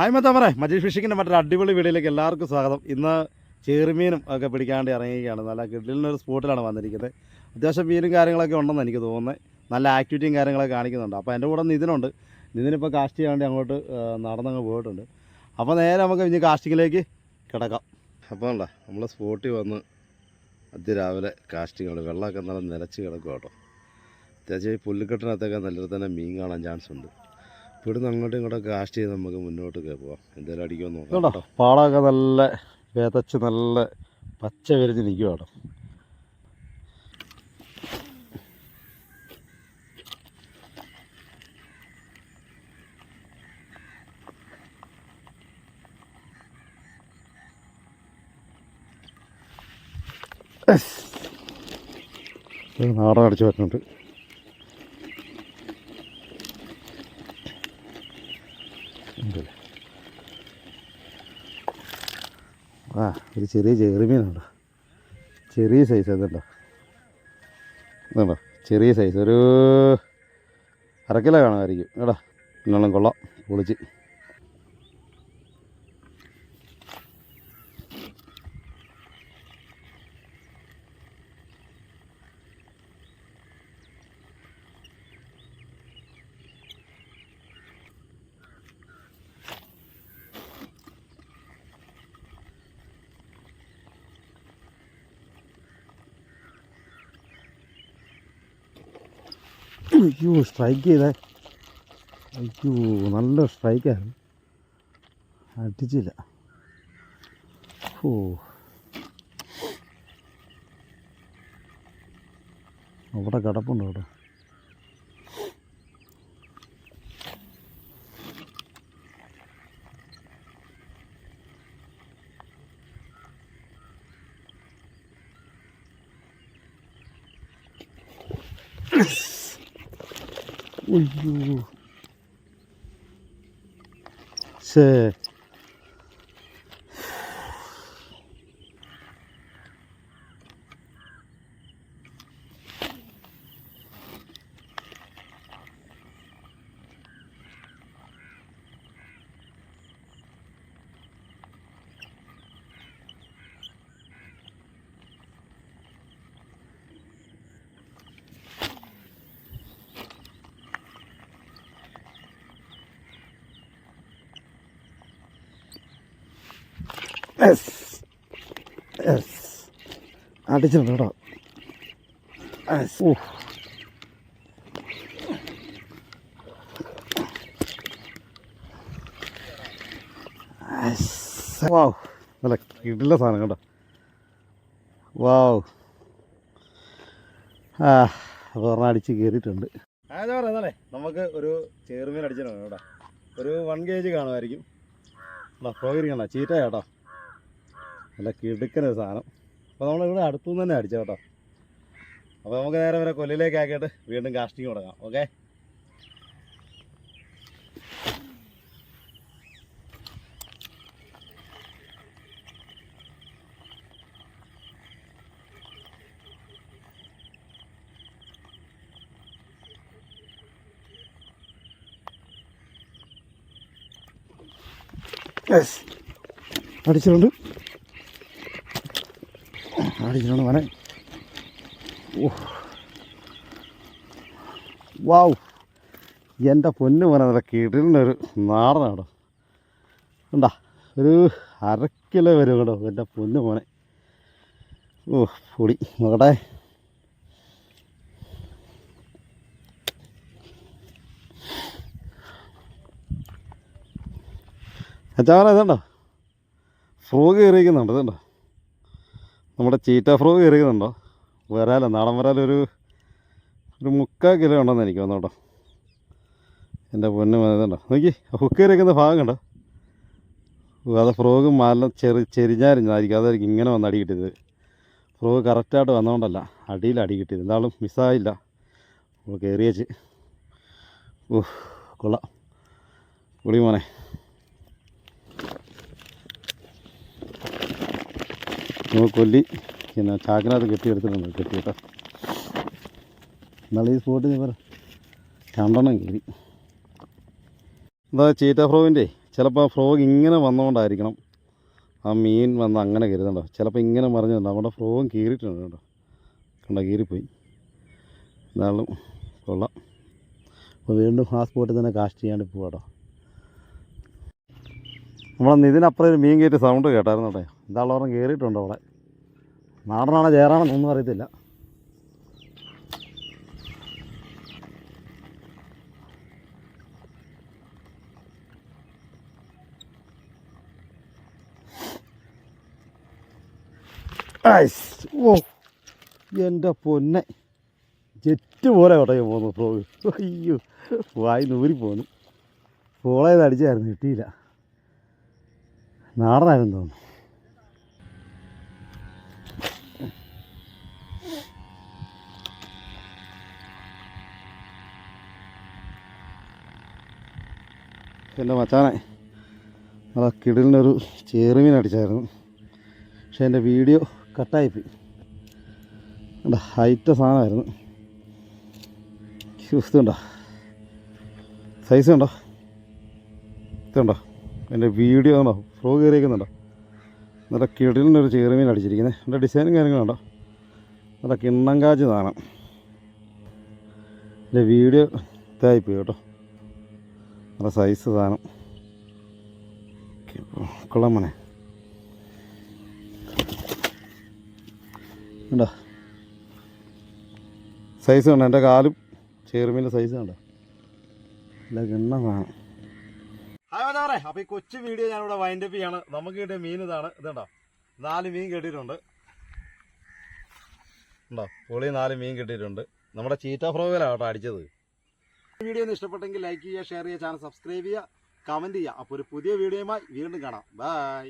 Hi മച്ചാമറെ Majeesh ഫിഷിങ്ങിന്റെ മറ്റൊരു അടിപൊളി വീഡിയോയിലേക്ക് എല്ലാവർക്കും സ്വാഗതം. ഇന്ന് ചെറുമീനും ഒക്കെ പിടിക്കാണ്ട് ഇറങ്ങിയിരിക്കുകയാണ്. നല്ല കിഡിലിനൊരു സ്പോട്ടിലാണ് വന്നിരിക്കുന്നത്. അത്യാവശ്യം മീനും കാര്യങ്ങളൊക്കെ ഉണ്ടെന്ന് എനിക്ക് തോന്നുന്നത്. നല്ല ആക്ടിവിറ്റിയും കാര്യങ്ങളൊക്കെ കാണിക്കുന്നുണ്ട്. അപ്പോൾ എന്റെ കൂടെ നിതിനുണ്ട്. നിതിനിപ്പോൾ കാസ്റ്റ് ചെയ്യാണ്ട് അങ്ങോട്ട് നടന്നങ്ങ് പോയിട്ടുണ്ട്. അപ്പോൾ നേരെ നമുക്ക് ഇനി കാസ്റ്റിങ്ങിലേക്ക് കിടക്കാം. അപ്പോൾ ഉണ്ടോ നമ്മൾ സ്പോട്ടിൽ വന്ന് അതിരാവിലെ കാസ്റ്റിംഗ് ഉണ്ട് വെള്ളമൊക്കെ നല്ല നിലച്ച് കിടക്കും കേട്ടോ. അത്യാവശ്യം ഈ പുല്ലുക്കെട്ടിനകത്തൊക്കെ നല്ലൊരു തന്നെ മീൻ കാണാൻ ചാൻസ് ഉണ്ട് ഇവിടുന്ന് അങ്ങോട്ടും ഇങ്ങോട്ടും കാസ്റ്റ് ചെയ്ത് നമുക്ക് മുന്നോട്ട് പോവാം എന്തെങ്കിലും അടിക്കാൻ നോക്കാം കേട്ടോ. പാടമൊക്കെ നല്ല വിതച്ച് നല്ല പച്ച വിരിഞ്ഞ് നിൽക്കുവാണ് നാടൻ അടിച്ചു വരുന്നുണ്ട് ഉണ്ടല്ലേ ആ ഒരു ചെറിയ ചെറുമീനുണ്ടോ ചെറിയ സൈസ് അതുണ്ടോ ഇതുണ്ടോ? ചെറിയ സൈസ് ഒരു അരക്കിലോ കാണുമായിരിക്കും. കേട്ടോ പിന്നെ കൊള്ളാം. പൊളിച്ച്. അയ്യോ സ്ട്രൈക്ക് ചെയ്തേ. അയ്യോ നല്ല സ്ട്രൈക്കായിരുന്നു അടിച്ചില്ല. ഓ. അവിടെ കിടപ്പുണ്ട് അവിടെ. അയ്യോ ശേ എസ്. എസ്. അടിച്ചിട്ടുണ്ട് കേട്ടോ. എസ്. ഓ. വാവ്. നല്ല കിടില സാധനം കേട്ടോ. വാവ്. ആ അപ്പോൾ പറഞ്ഞാൽ അടിച്ച് കയറിയിട്ടുണ്ട് അതെ പറയുന്നല്ലേ നമുക്ക് ഒരു ചേറുമീൻ അടിച്ചിട്ടുണ്ട് കേട്ടോ. ഒരു വൺ കെ ജി കാണുമായിരിക്കും കേട്ടോ പ്രോഗിരിക്കണ്ട ചീറ്റ കേട്ടോ. നല്ല കിടുക്കനൊരു സാധനം. അപ്പോൾ നമ്മളിവിടെ അടുത്തുനിന്ന് തന്നെ അടിച്ച കേട്ടോ. അപ്പോൾ നമുക്ക് നേരെ വരെ കൊല്ലിലേക്ക് ആക്കിയിട്ട് വീണ്ടും കാസ്റ്റിംഗ് തുടങ്ങാം. ഓക്കെ അടിച്ചിട്ടുണ്ട്. അടിച്ചിട്ടുണ്ട് മോനെ. വാവ്. എന്റെ പൊന്ന് മോനെ നല്ല കിടലിനൊരു നാടനാടോ. ഉണ്ടാ ഒരു അര കിലോ വരും കേട്ടോ എന്റെ പൊന്ന് മോനെ. ഓ പൊടി. നോക്കട്ടെ. അച്ഛാ ഇതുണ്ടോ? ഫ്രോഗ് കയറിയിരിക്കുന്നുണ്ട്? ഇതുണ്ടോ? നമ്മുടെ ചീറ്റ ഫ്രോഗ് കയറിയതുണ്ടോ? വരാല നാടൻ വരാലൊരു ഒരു മുക്കാൽ കിലോ ഉണ്ടെന്ന് എനിക്ക് വന്നോട്ടോ എന്റെ പൊന്ന് ഇതുണ്ടോ നോക്കി ഹുക്ക് കയറിയിരിക്കുന്ന ഭാഗം കണ്ടോ? അത് ഫ്രോഗ് മല ചെറി ചെരിഞ്ഞാരിഞ്ഞായിരിക്കും അതായിരിക്കും ഇങ്ങനെ വന്ന് അടി കിട്ടിയത്. ഫ്രോഗ് കറക്റ്റായിട്ട് വന്നതുകൊണ്ടല്ല അടിയിൽ അടി കിട്ടിയത്. എന്താളും മിസ്സായില്ല കയറിയേച്ച്. ഓ കൊള്ളാം. കുളി മോനെ. കൊല്ലി പിന്നെ ചാക്കിനകത്ത് കെട്ടിയെടുത്തിട്ടുണ്ട് കെട്ടി എന്നാൽ ഈ സ്പോട്ട് ഞാൻ രണ്ടെണ്ണം കയറി എന്താ ചീറ്റ ഫ്രോവിന്റെ. ചിലപ്പോൾ ഫ്രോഗ് ഇങ്ങനെ വന്നുകൊണ്ടായിരിക്കണം ആ മീൻ വന്ന് അങ്ങനെ കരുതണ്ടോ? ചിലപ്പോൾ ഇങ്ങനെ മറിഞ്ഞിട്ടുണ്ട് നമ്മുടെ ഫ്രോഗും കീറിയിട്ടുണ്ട് കേട്ടോ. കണ്ട കീറിപ്പോയി. എന്നാലും കൊള്ളാം. അപ്പോൾ വീണ്ടും ആ സ്പോട്ടിൽ തന്നെ കാസ്റ്റ് ചെയ്യാണ്ട് പോവാട്ടോ. നമ്മളന്ന് ഇതിനപ്പുറം ഒരു മീൻ കയറ്റി സൗണ്ട് കേട്ടായിരുന്നു കേട്ടോ. ഇതാളോറം കയറിയിട്ടുണ്ട് അവിടെ നാടനാണോ ഒന്നും അറിയത്തില്ല. ഓ എന്റെ പൊന്നെ. ജെറ്റ് പോലെ കേട്ടോ പോകുന്നു ഫ്രോഗ് അയ്യോ വായി നൂരി പോന്നു ഫോളേത് അടിച്ചായിരുന്നു കിട്ടിയില്ല. നാടനായിരുന്നു തോന്നുന്നു. എന്റെ മച്ചാനെ. അത് കിടലിനൊരു ചേറുമീൻ അടിച്ചായിരുന്നു. പക്ഷേ എന്റെ വീഡിയോ കട്ടായിപ്പോയി. എന്റെ ഹൈറ്റ് സാധനമായിരുന്നു. ഇതുണ്ടോ സൈസ് ഉണ്ടോ? ഇതുണ്ടോ എന്റെ വീഡിയോ ആണോ ഫ്രോ കയറിയിരിക്കുന്നുണ്ടോ? നല്ല ഒരു ചേറുമീൻ അടിച്ചിരിക്കുന്നത് എന്റെ ഡിസൈനും കാര്യങ്ങളുണ്ടോ? നല്ല കിണ്ണം കാച്ച് സാധനം. എന്റെ വീഡിയോ ഇതായിപ്പോയി കേട്ടോ. നല്ല സൈസ് സാധനം. കൊള്ളാം ഉണ്ടോ സൈസ് കണ്ടോ? എന്റെ കാലും ചേറുമീന്റെ സൈസ് കണ്ടോ? നല്ല കിണ്ണം സാധനം. അപ്പോൾ ഈ കൊച്ചു വീഡിയോ ഞാനിവിടെ വൈൻഡപ്പ് ചെയ്യാണ്. നമുക്ക് കിട്ടിയ മീൻ ഇതാണ്. ഇതുണ്ടോ നാല് മീൻ കിട്ടിയിട്ടുണ്ട്. ഉണ്ടോ പുളി നാല് മീൻ കിട്ടിയിട്ടുണ്ട്. നമ്മുടെ ചീറ്റ ഫ്രോഗിലാണ് കേട്ടോ അടിച്ചത്. വീഡിയോ ഒന്ന് ഇഷ്ടപ്പെട്ടെങ്കിൽ ലൈക്ക് ചെയ്യുക ഷെയർ ചെയ്യുക ചാനൽ സബ്സ്ക്രൈബ് ചെയ്യുക കമന്റ് ചെയ്യുക. അപ്പോൾ ഒരു പുതിയ വീഡിയോയുമായി വീണ്ടും കാണാം. ബൈ